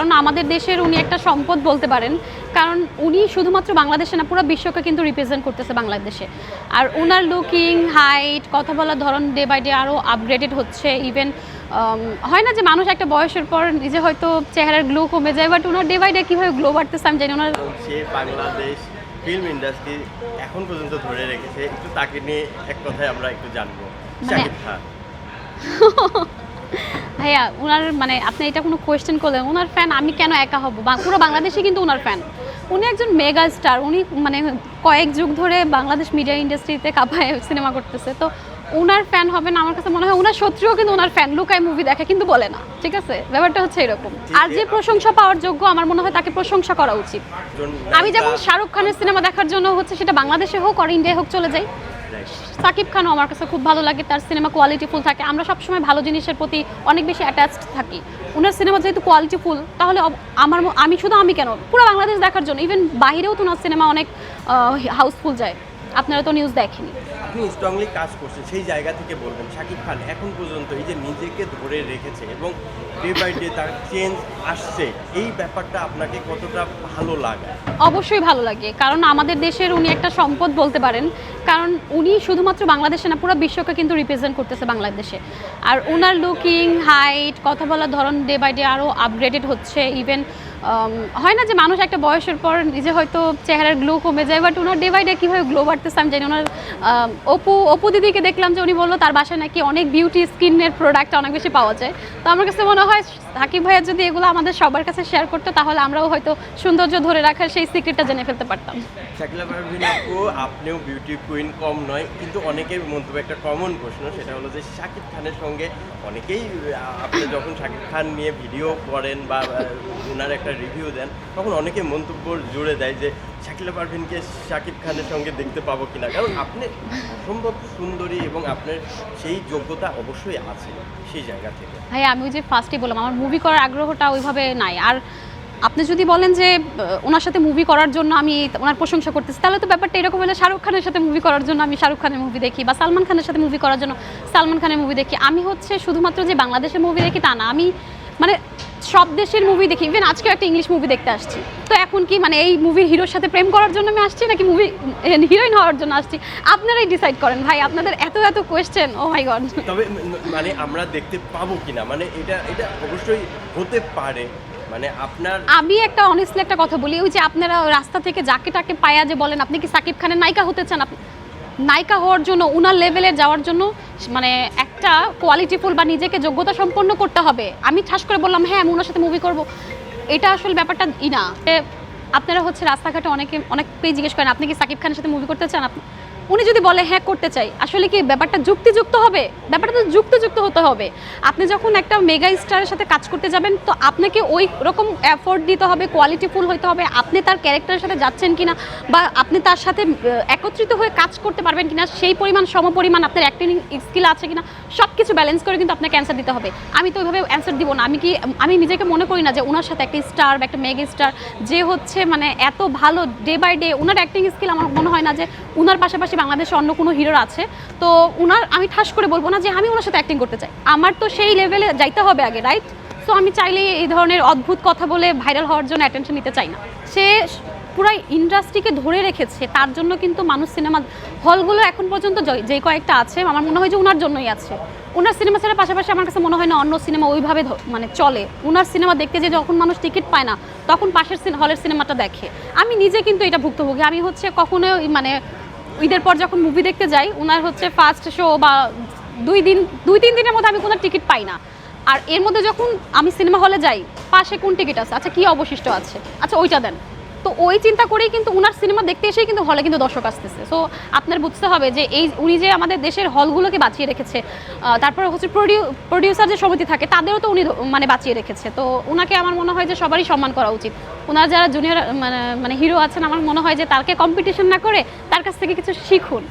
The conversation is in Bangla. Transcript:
কারণ আমাদের দেশের উনি একটা সম্পদ বলতে পারেন। কারণ উনি শুধুমাত্র বাংলাদেশে না পুরো বিশ্বকে কিন্তু রিপ্রেজেন্ট করতেছে বাংলাদেশে। আর ওনার লুকিং হাইট কথা বলার ধরন ডে বাই ডে আরও আপগ্রেডেড হচ্ছে। ইভেন হয় না যে মানুষ একটা বয়সের পর নিজে হয়তো চেহারার গ্লো কমে যায় বাট ওনার ডে বাই ডে কীভাবে গ্লো বাড়তেছে আমি জানি ওনার বাংলাদেশ ফিল্ম ইন্ডাস্ট্রি এখন পর্যন্ত ধরে রেখেছে। একটু তাকে নিয়ে এক কথায় আমরা একটু জানব। মানে- শাকিব খান। ভাইয়া ওনার মানে আপনি এটা কোনো কোয়েশ্চেন করলেন ওনার ফ্যান আমি কেন একা হব? বা- পুরো বাংলাদেশে কিন্তু ওনার ফ্যান উনি একজন মেগা স্টার উনি মানে কয়েক যুগ ধরে বাংলাদেশ মিডিয়া ইন্ডাস্ট্রিতে কাঁপায় সিনেমা করতেছে। তো ওনার ফ্যান হবেন আমার কাছে মনে হয় ওনার শত্রুও কিন্তু ওনার ফ্যান লুকায় মুভি দেখে কিন্তু বলে না ঠিক আছে? ব্যাপারটা হচ্ছে এরকম। আর যে প্রশংসা পাওয়ার যোগ্য আমার মনে হয় তাকে প্রশংসা করা উচিত। আমি যেমন শাহরুখ খানের সিনেমা দেখার জন্য হচ্ছে সেটা বাংলাদেশে হোক আর ইন্ডিয়ায় হোক চলে যাই. সাকিব খানও আমার কাছে খুব ভালো লাগে, তার সিনেমা কোয়ালিটিফুল থাকে। আমরা সবসময় ভালো জিনিসের প্রতি অনেক বেশি অ্যাটাচড থাকি। ওনার সিনেমা যেহেতু কোয়ালিটিফুল তাহলে আমার আমি শুধু আমি কেন? পুরো বাংলাদেশ দেখার জন্য ইভেন বাইরেও তো ওনার সিনেমা অনেক হাউসফুল যায়। আপনারা তো নিউজ দেখেনি আপনি স্ট্রংলি কাজ করছেন, সেই জায়গা থেকে বলবেন। শাকিব খান এখন পর্যন্ত এই যে নিজেকে ধরে রেখেছে এবং ডে বাই ডে তার চেঞ্জ আসছে, এই ব্যাপারটা আপনাকে কতটা ভালো লাগে? অবশ্যই ভালো লাগে, কারণ আমাদের দেশের উনি একটা সম্পদ বলতে পারেন, কারণ উনি শুধুমাত্র বাংলাদেশে না, পুরো বিশ্বকে কিন্তু রিপ্রেজেন্ট করতেছে বাংলাদেশে। আর ওনার লুকিং হাইট কথা বলার ধরন ডে বাই ডে আরও আপগ্রেডেড হচ্ছে ইভেন হয় না যে মানুষ একটা বয়সের পর নিজে হয়তো চেহারার গ্লো কমে যায় বাট ওনার ডে বাই ডে কীভাবে গ্লো বাড়তেছে আমি জানি ওনার অপু অপু দিদিকে দেখলাম যে উনি বলল তার বাসায় নাকি অনেক বিউটি স্কিনের প্রোডাক্ট অনেক বেশি পাওয়া যায়। তো আমার কাছে মনে হয় সাকিব ভাইয়া যদি এগুলো আমাদের সবার কাছে শেয়ার করতো, তাহলে আমরাও হয়তো সৌন্দর্য ধরে রাখার সেই সিক্রেটটা জেনে ফেলতে পারতাম। শাকিলা আপনিও বিউটি কুইন কম নয়, কিন্তু অনেকের মন্তব্য একটা কমন প্রশ্ন, সেটা হলো যে শাকিব খানের সঙ্গে অনেকেই আপনি যখন শাকিব খান নিয়ে ভিডিও করেন বা ওনার একটা রিভিউ দেন, তখন অনেকে মন্তব্য জুড়ে দেয় যে, শাকিলা পারভিনকে শাকিব খানের সঙ্গে দেখতে পাবো কিনা? কারণ আপনি অসম্ভব সুন্দরী এবং আপনার সেই যোগ্যতা অবশ্যই আছে সেই জায়গা থেকে। ভাই, আমি ওই যে ফার্স্টে বললাম, আমার মুভি করার আগ্রহটা ওইভাবে নাই। আর আপনি যদি বলেন যে ওনার সাথে মুভি করার জন্য আমি ওনার প্রশংসা করতেছি, তাহলে তো ব্যাপারটা এরকম হলে, শাহরুখ খানের সাথে মুভি করার জন্য আমি শাহরুখ খানের মুভি দেখি বা সালমান খানের সাথে মুভি করার জন্য সালমান খানের মুভি দেখি। আমি হচ্ছে শুধুমাত্র যে বাংলাদেশের মুভি দেখি তা না, আমি মানে সব দেশের মুভি দেখি। ইভেন আজকে একটা ইংলিশ মুভি দেখতে আসছি। তো এখন কি মানে এই মুভির হিরোর সাথে প্রেম করার জন্য আমি আসছি নাকি মুভি হিরোইন হওয়ার জন্য আসছি? আপনারাই ডিসাইড করেন ভাই আপনাদের এত এত কোয়েশ্চেন ও মাই গড তবে মানে আমরা দেখতে পাবো কিনা? মানে এটা এটা অবশ্যই হতে পারে। মানে আপনার আমি একটা অনেস্টলি একটা কথা বলি ওই যে আপনারা রাস্তা থেকে যাকে টাকে পায়া যে বলেন আপনি কি সাকিব খানের নায়িকা হতে চান? আপনি নায়িকা হওয়ার জন্য, উনার লেভেলে যাওয়ার জন্য মানে একটা কোয়ালিটিফুল বা নিজেকে যোগ্যতা সম্পন্ন করতে হবে। আমি ঠাস করে বললাম হ্যাঁ আমি ওনার সাথে মুভি করব। এটা আসলে ব্যাপারটা ই না। আপনারা হচ্ছে রাস্তাঘাটে অনেকে অনেককেই জিজ্ঞেস করেন, আপনি কি সাকিব খানের সাথে মুভি করতে চান? উনি যদি বলে হ্যাঁ করতে চাই। আসলে কি ব্যাপারটা যুক্তিযুক্ত হবে? ব্যাপারটা তো যুক্তিযুক্ত হতে হবে। আপনি যখন একটা মেগা স্টারের সাথে কাজ করতে যাবেন, তো আপনাকে ওই রকম এফোর্ট দিতে হবে কোয়ালিটিফুল হইতে হবে। আপনি তার ক্যারেক্টারের সাথে যাচ্ছেন কিনা বা আপনি তার সাথে একত্রিত হয়ে কাজ করতে পারবেন কিনা, সেই পরিমাণ সমপরিমাণ আপনার অ্যাক্টিং স্কিল আছে কিনা সব কিছু ব্যালেন্স করে কিন্তু আপনাকে অ্যান্সার দিতে হবে। আমি তো ওইভাবে অ্যান্সার দিব না। আমি কি, আমি নিজেকে মনে করি না যে ওনার সাথে একটা স্টার বা একটা মেগা স্টার যে হচ্ছে মানে এত ভালো ডে বাই ডে ওনার অ্যাক্টিং স্কিল আমার মনে হয় না যে ওনার পাশাপাশি বাংলাদেশে অন্য কোনো হিরোর আছে। তো ওনার আমি ঠাস করে বলব না যে আমি ওনার সাথে অ্যাক্টিং করতে চাই। আমার তো সেই লেভেলে যাইতে হবে আগে রাইট সো আমি চাইলেই এই ধরনের অদ্ভুত কথা বলে ভাইরাল হওয়ার জন্য অ্যাটেনশন নিতে চাই না। সে পুরো ইন্ডাস্ট্রিকে ধরে রেখেছে, তার জন্য কিন্তু মানুষ সিনেমা হলগুলো এখন পর্যন্ত যে- কয়েকটা আছে, আমার মনে হয় যে ওনার জন্যই আছে। ওনার সিনেমা ছাড়া পাশাপাশি আমার কাছে মনে হয় না অন্য সিনেমা ওইভাবে মানে চলে। ওনার সিনেমা দেখতে যে যখন মানুষ টিকিট পায় না, তখন পাশের হলের সিনেমাটা দেখে। আমি নিজে কিন্তু এটা ভুক্তভোগী। আমি হচ্ছে কখনো মানে ঈদের পর যখন মুভি দেখতে যাই ওনার হচ্ছে ফার্স্ট শো বা দুই দিন, দুই, তিন দিনের মধ্যে আমি কোনো টিকিট পাই না। আর এর মধ্যে যখন আমি সিনেমা হলে যাই, পাশে কোন টিকিট আছে? আচ্ছা কি অবশিষ্ট আছে? আচ্ছা ওইটা দেন। তো ওই চিন্তা করেই কিন্তু ওনার সিনেমা দেখতে এসেই কিন্তু হলে কিন্তু দর্শক আসতেছে। সো আপনার বুঝতে হবে যে এই উনি যে আমাদের দেশের হলগুলোকে বাঁচিয়ে রেখেছে তারপরে হচ্ছে প্রডিউ প্রডিউসার যে সমিতি থাকে, তাদেরও তো উনি মানে বাঁচিয়ে রেখেছে। তো ওনাকে আমার মনে হয় যে সবারই সম্মান করা উচিত। ওনার যারা জুনিয়র মানে মানে হিরো আছেন, আমার মনে হয় যে তাকে কম্পিটিশন না করে তার কাছ থেকে কিছু শিখুন।